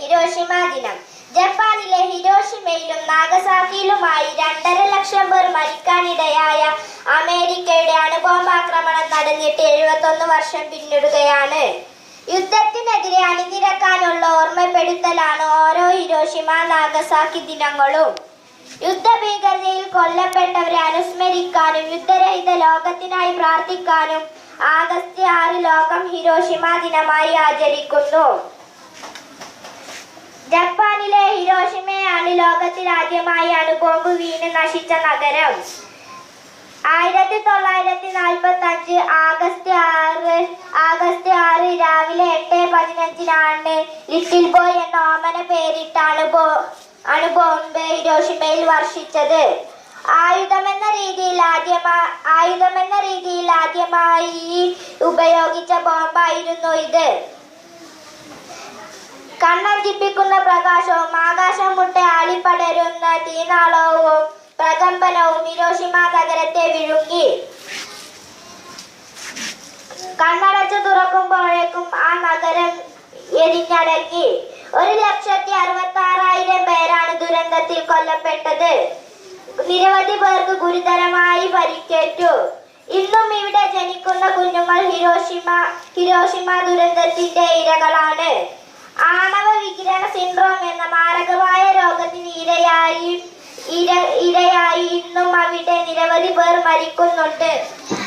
Hiroshima ദിനം. ജപ്പാനിലെ ഹിരോഷിമയിലും നാഗസാക്കിയിലുമായി രണ്ടര ലക്ഷം പേർ മരിക്കാനിടയായ അമേരിക്കയുടെ അണുബോംബാക്രമണം നടന്നിട്ട് എഴുപത്തൊന്ന് വർഷം പിന്നിടുകയാണ്. യുദ്ധത്തിനെതിരെ അണിനിരക്കാനുള്ള ഓർമ്മപ്പെടുത്തലാണ് ഓരോ ഹിരോഷിമ നാഗസാക്കി ദിനങ്ങളും. യുദ്ധഭീകരതയിൽ കൊല്ലപ്പെട്ടവരെ അനുസ്മരിക്കാനും യുദ്ധരഹിത ലോകത്തിനായി പ്രാർത്ഥിക്കാനും ആഗസ്റ്റ് ആറ് ലോകം ഹിരോഷിമ ദിനമായി ആചരിക്കുന്നു ജപ്പാനിലെ ഹിരോഷിമയാണ് ലോകത്തിൽ ആദ്യമായി അണുബോംബ് വീണ് നശിച്ച നഗരം. ആയിരത്തി തൊള്ളായിരത്തി നാൽപ്പത്തി അഞ്ച് ആഗസ്റ്റ് ആറ് ആഗസ്റ്റ് ആറ് രാവിലെ എട്ട് പതിനഞ്ചിനാണ് ലിറ്റിൽ ബോയ് എന്ന ഓമന പേരിട്ടാണ് ബോ അണുബോംബ് ഹിരോഷിമയിൽ വർഷിച്ചത്. ആയുധമെന്ന രീതിയിൽ ആദ്യമാ ആയുധമെന്ന രീതിയിൽ ആദ്യമായി ഉപയോഗിച്ച ബോംബായിരുന്നു ഇത്. കണ്ണഞ്ചിപ്പിക്കുന്ന പ്രകാശവും ആകാശം തീനാളവും പ്രകമ്പനവും ഹിരോഷിമ നഗരത്തെ വിഴുങ്ങി. കണ്ണടച്ചു തുറക്കുമ്പോഴേക്കും ആ നഗരം എരിഞ്ഞടക്കി. ഒരു ലക്ഷത്തി അറുപത്തി ആറായിരം പേരാണ് ദുരന്തത്തിൽ കൊല്ലപ്പെട്ടത്. നിരവധി പേർക്ക് ഗുരുതരമായി പരിക്കേറ്റു. ഇന്നും ഇവിടെ ജനിക്കുന്ന കുഞ്ഞുങ്ങൾ ഹിരോഷിമ ഹിരോഷിമ ദുരന്തത്തിന്റെ ഇരകളാണ്. ആണവ വികിരണ സിൻഡ്രോം എന്ന മാരകമായ രോഗത്തിന് ഇര ഇരയായി ഇന്നും അവിടെ നിരവധി പേർ മരിക്കുന്നുണ്ട്